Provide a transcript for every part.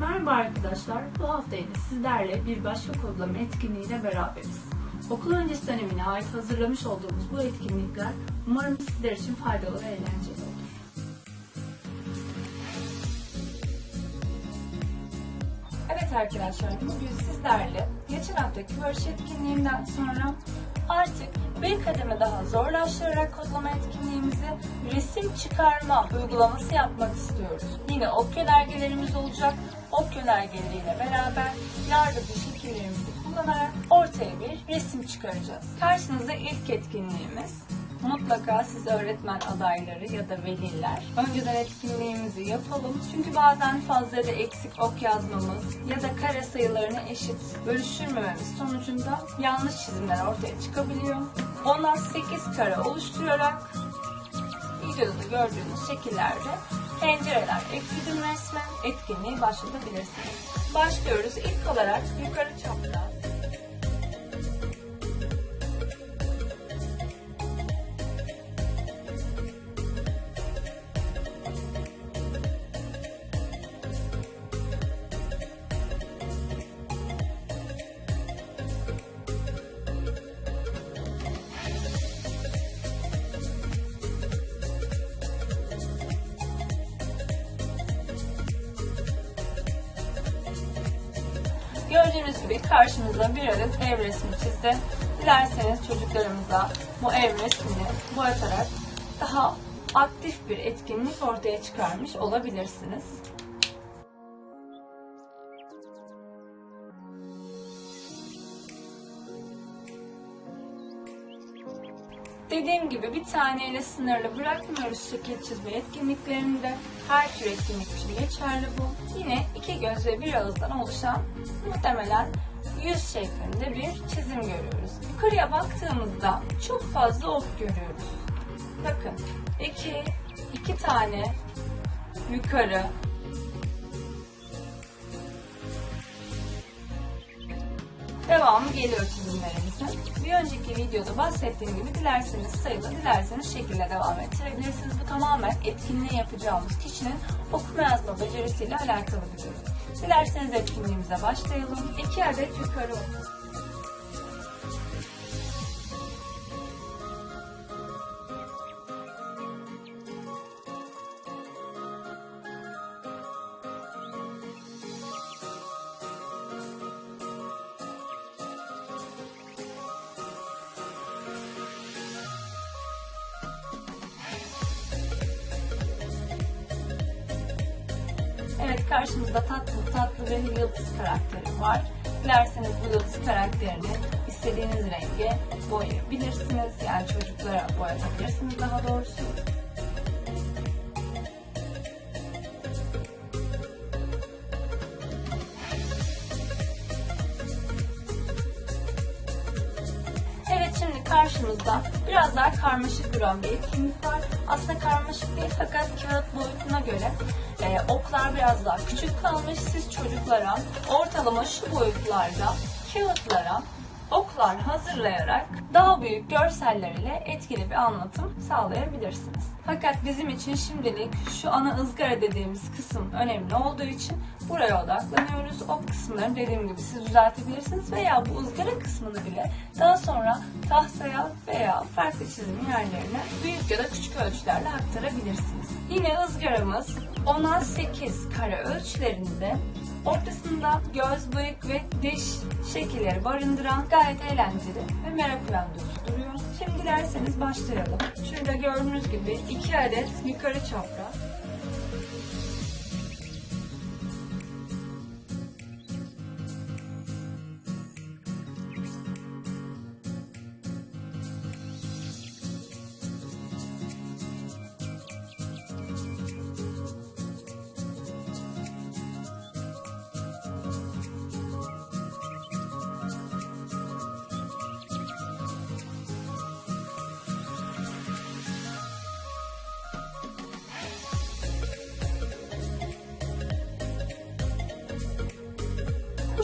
Merhaba arkadaşlar, bu hafta yine sizlerle bir başka kodlama etkinliğiyle beraberiz. Okul öncesi dönemine ait hazırlamış olduğumuz bu etkinlikler umarım sizler için faydalı ve eğlenceli olur. Evet arkadaşlar, bugün sizlerle geçen haftaki Workshop etkinliğinden sonra artık bir kademe daha zorlaştırarak kodlama etkinliğimizi resim çıkarma uygulaması yapmak istiyoruz. Yine ok yönergelerimiz olacak. Ok yönergeleriyle beraber yardımcı şekillerimizi kullanarak ortaya bir resim çıkaracağız. Karşınızda ilk etkinliğimiz Mutlaka siz öğretmen adayları ya da veliler önceden etkinliğimizi yapalım. Çünkü bazen fazla da eksik ok yazmamız ya da kare sayılarını eşit bölüştürmememiz sonucunda yanlış çizimler ortaya çıkabiliyor. Ondan 8 kare oluşturarak videoda da gördüğünüz şekillerde pencereler ekledim resmen etkinliği başlatabilirsiniz. Başlıyoruz. İlk olarak yukarı çapraz Gördüğünüz gibi karşımıza bir adet ev resmi çizdi. Dilerseniz çocuklarımıza bu ev resmini boyatarak daha aktif bir etkinlik ortaya çıkarmış olabilirsiniz. Dediğim gibi bir taneyle sınırlı bırakmıyoruz şekil çizme etkinliklerinde. Her tür etkinlik için geçerli bu. Yine iki göz ve bir ağızdan oluşan muhtemelen yüz şeklinde bir çizim görüyoruz. Yukarıya baktığımızda çok fazla ok görüyoruz. Bakın iki, iki tane yukarı Devamı geliyor çizimlerimizin. Bir önceki videoda bahsettiğim gibi dilerseniz sayıda, dilerseniz şekilde devam ettirebilirsiniz. Bu tamamen etkinliği yapacağımız kişinin okuma yazma becerisiyle alakalı bir durum. Dilerseniz etkinliğimize başlayalım. İki adet yukarı ok. Evet karşımızda tatlı tatlı bir yıldız karakteri var. Dilerseniz bu yıldız karakterini istediğiniz renge boyayabilirsiniz. Yani çocuklara boyatabilirsiniz daha doğrusu. Evet şimdi karşımızda biraz daha karmaşık bir etkinlik var. Aslında karmaşık değil fakat kağıt boyutuna göre e, oklar biraz daha küçük kalmış. Siz çocuklara ortalama şu boyutlarda kağıtlara oklar hazırlayarak daha büyük görseller ile etkili bir anlatım sağlayabilirsiniz. Fakat bizim için şimdilik şu ana ızgara dediğimiz kısım önemli olduğu için buraya odaklanıyoruz. O kısımları dediğim gibi siz düzeltebilirsiniz veya bu ızgara kısmını bile daha sonra tahtaya veya farklı çizim yerlerine büyük ya da küçük ölçülerle aktarabilirsiniz. Yine ızgaramız 10'a 8 kare ölçülerinde Ortasında göz, bıyık ve diş şekilleri barındıran gayet eğlenceli ve merak uyandırıcı duruyor. Şimdi dilerseniz başlayalım. Şurada gördüğünüz gibi iki adet yukarı çapraz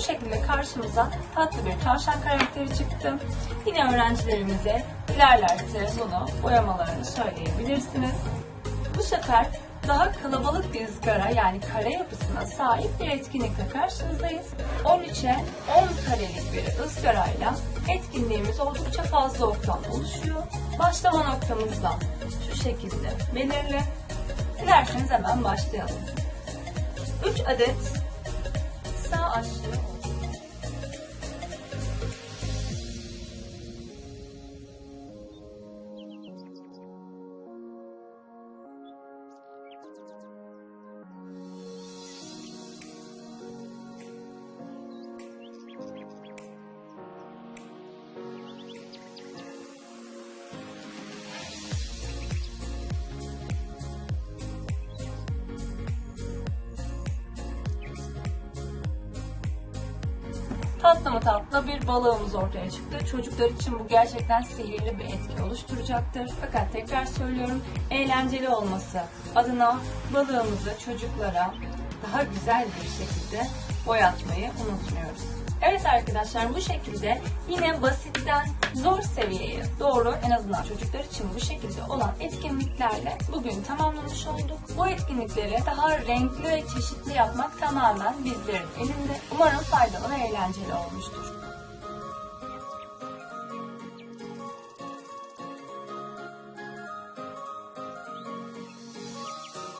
şekilde karşımıza tatlı bir tavşan karakteri çıktı. Yine öğrencilerimize dilerlerse bunu boyamalarını söyleyebilirsiniz. Bu sefer daha kalabalık bir ızgara yani kare yapısına sahip bir etkinlikle karşınızdayız. 13'e 10 karelik bir ızgarayla etkinliğimiz oldukça fazla oktan oluşuyor. Başlama noktamız da şu şekilde belirli. Dilerseniz hemen başlayalım. 3 adet sağ aşağı mı tatlı bir balığımız ortaya çıktı. Çocuklar için bu gerçekten sihirli bir etki oluşturacaktır. Fakat tekrar söylüyorum eğlenceli olması adına balığımızı çocuklara daha güzel bir şekilde boyatmayı unutmuyoruz. Evet arkadaşlar bu şekilde yine basitten zor seviyeye doğru en azından çocuklar için bu şekilde olan etkinliklerle bugün tamamlamış olduk. Bu etkinlikleri daha renkli ve çeşitli yapmak tamamen bizlerin elinde. Umarım faydalı ve eğlenceli olmuştur.